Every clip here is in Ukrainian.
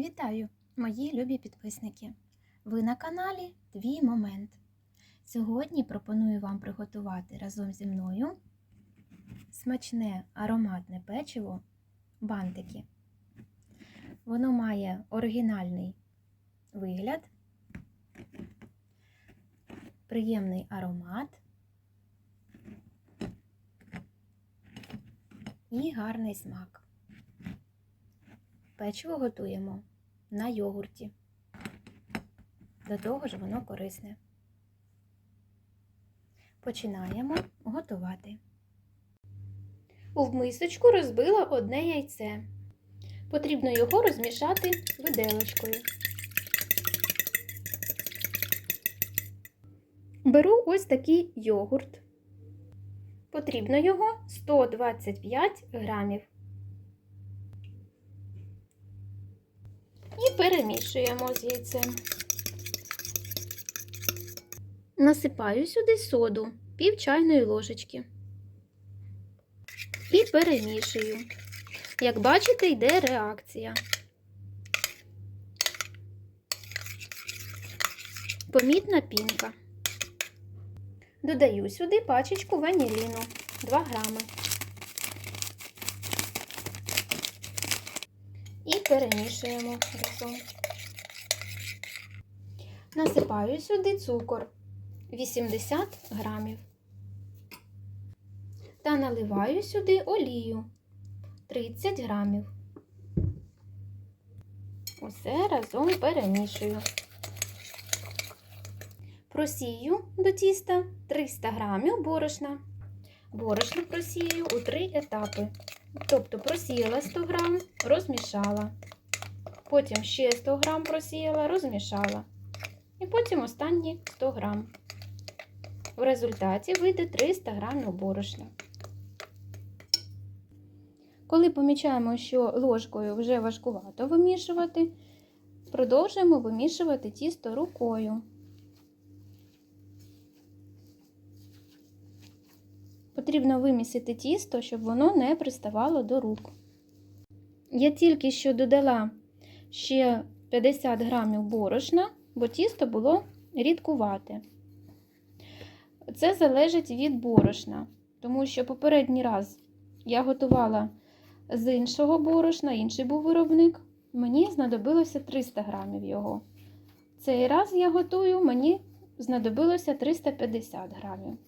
Вітаю, мої любі підписники! Ви на каналі Твій Момент. Сьогодні пропоную вам приготувати разом зі мною смачне ароматне печиво бантики. Воно має оригінальний вигляд, приємний аромат і гарний смак. Печиво готуємо на йогурті. До того ж воно корисне. Починаємо готувати. У мисочку розбила одне яйце. Потрібно його розмішати виделочкою. Беру ось такий йогурт. Потрібно його 125 грамів. І перемішуємо з яйцем. Насипаю сюди соду пів чайної ложечки. І перемішую. Як бачите, йде реакція. Помітна пінка. Додаю сюди пачечку ваніліну 2 грами. І перемішуємо разом. Насипаю сюди цукор 80 грамів. Та наливаю сюди олію 30 грамів. Усе разом перемішую. Просію до тіста 300 грамів борошна. Борошно просію у три етапи. Тобто просіяла 100 грам, розмішала. Потім ще 100 грам просіяла, розмішала. І потім останні 100 грам. В результаті вийде 300 грамів борошна. Коли помічаємо, що ложкою вже важкувато вимішувати, продовжуємо вимішувати тісто рукою. Потрібно вимісити тісто, щоб воно не приставало до рук. Я тільки що додала ще 50 грамів борошна, бо тісто було рідкувате. Це залежить від борошна, тому що попередній раз я готувала з іншого борошна, інший був виробник, мені знадобилося 300 грамів його. Цей раз я готую, мені знадобилося 350 грамів.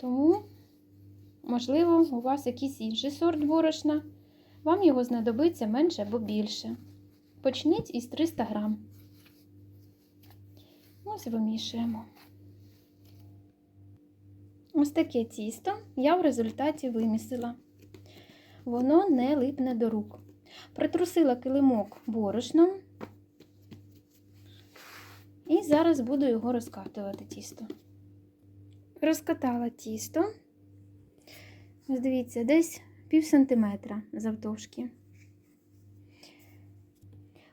Тому Можливо, у вас якийсь інший сорт борошна, вам його знадобиться менше або більше. Почніть із 300 грам. Ось вимішуємо. Ось таке тісто я в результаті вимісила. Воно не липне до рук. Притрусила килимок борошном і зараз буду його розкатувати тісто. Розкатала тісто. Ось дивіться, десь пів сантиметра завтовшки.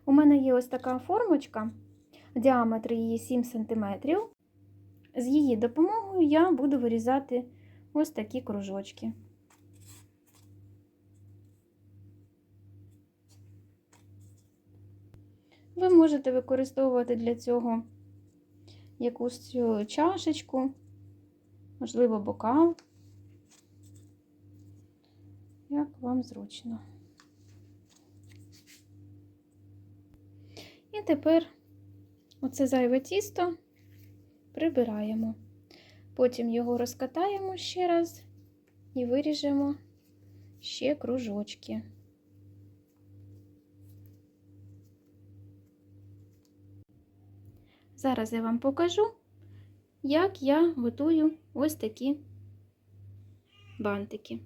У мене є ось така формочка, діаметр її 7 см. З її допомогою я буду вирізати ось такі кружочки. Ви можете використовувати для цього якусь чашечку, можливо, бокал як вам зручно. І тепер оце зайве тісто прибираємо. Потім його розкатаємо ще раз і виріжемо ще кружочки. Зараз я вам покажу, як я готую ось такі бантики.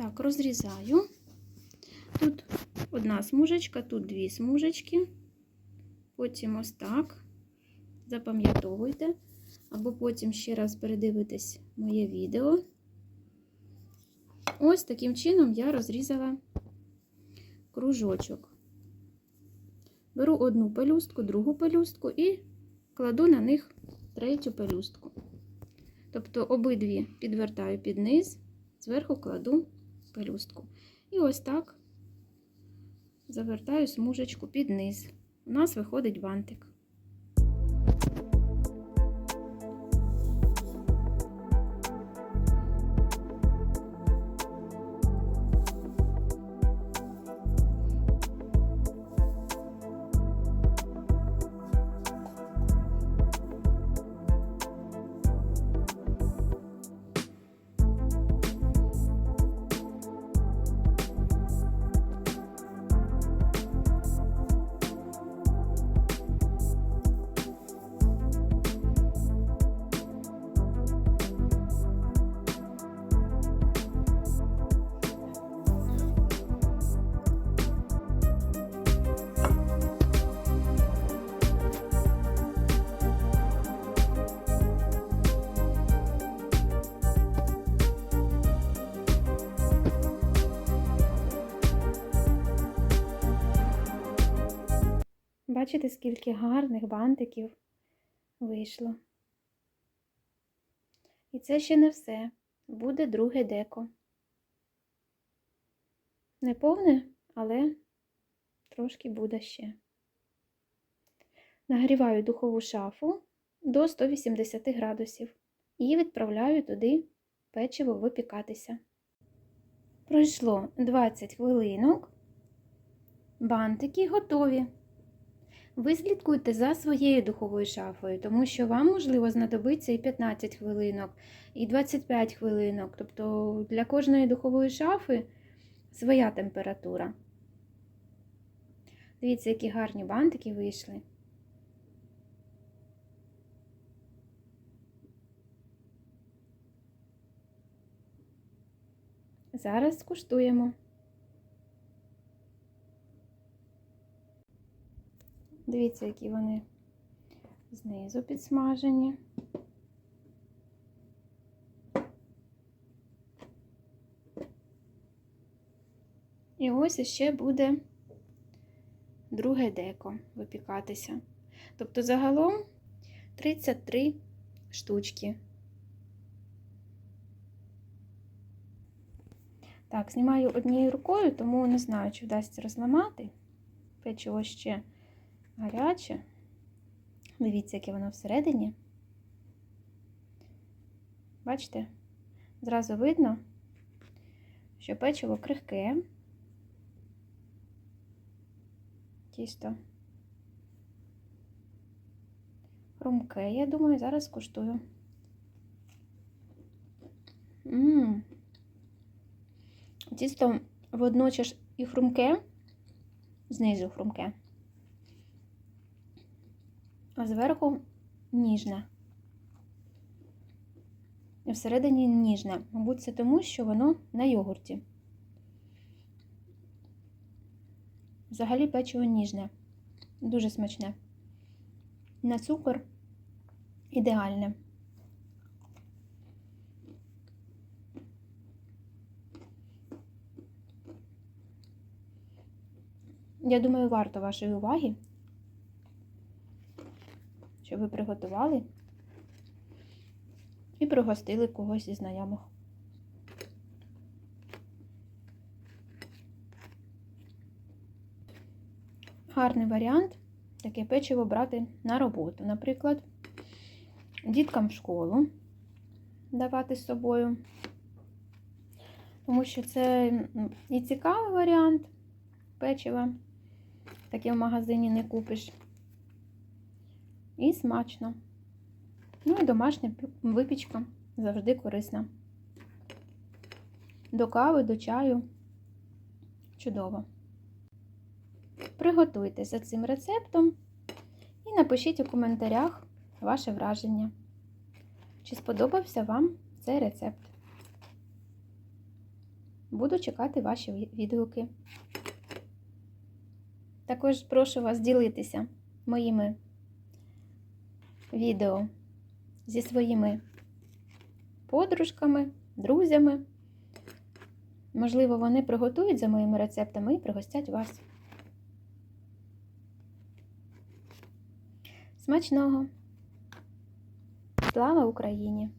Так, розрізаю. Тут одна смужечка, тут дві смужечки. Потім ось так. Запам'ятовуйте, або потім ще раз передивитесь моє відео. Ось таким чином я розрізала кружочок. Беру одну пелюстку, другу пелюстку і кладу на них третю пелюстку. Тобто обидві підвертаю під низ, зверху кладу пелюстку. І ось так завертаю смужечку під низ. У нас виходить бантик. Бачите, скільки гарних бантиків вийшло. І це ще не все. Буде друге деко. Не повне, але трошки буде ще. Нагріваю духову шафу до 180 градусів і відправляю туди печиво випікатися. Пройшло 20 хвилинок. Бантики готові. Ви слідкуйте за своєю духовою шафою, тому що вам, можливо, знадобиться і 15 хвилинок, і 25 хвилинок. Тобто для кожної духової шафи своя температура. Дивіться, які гарні бантики вийшли. Зараз скуштуємо. Дивіться, які вони знизу підсмажені. І ось іще буде друге деко випікатися. Тобто загалом 33 штучки. Так, знімаю однією рукою, тому не знаю, чи вдасться розламати. Печиво ще гаряче. Дивіться, яке воно всередині. Бачите? Зразу видно, що печиво крихке. Тісто хрумке, я думаю, зараз куштую. Ммм. Тісто водночас і хрумке, знизу хрумке а зверху ніжне. І всередині ніжне. Мабуть, це тому, що воно на йогурті. Взагалі печиво ніжне, дуже смачне. На цукор ідеальне. Я думаю, варто вашої уваги що ви приготували і пригостили когось із знайомих. Гарний варіант таке печиво брати на роботу. Наприклад, діткам в школу давати з собою, тому що це і цікавий варіант печива, таке в магазині не купиш і смачно. Ну і домашня випічка завжди корисна. До кави, до чаю. Чудово. Приготуйте за цим рецептом і напишіть у коментарях ваше враження. Чи сподобався вам цей рецепт? Буду чекати ваші відгуки. Також прошу вас ділитися моїми відео зі своїми подружками, друзями. Можливо, вони приготують за моїми рецептами і пригостять вас. Смачного! Слава Україні!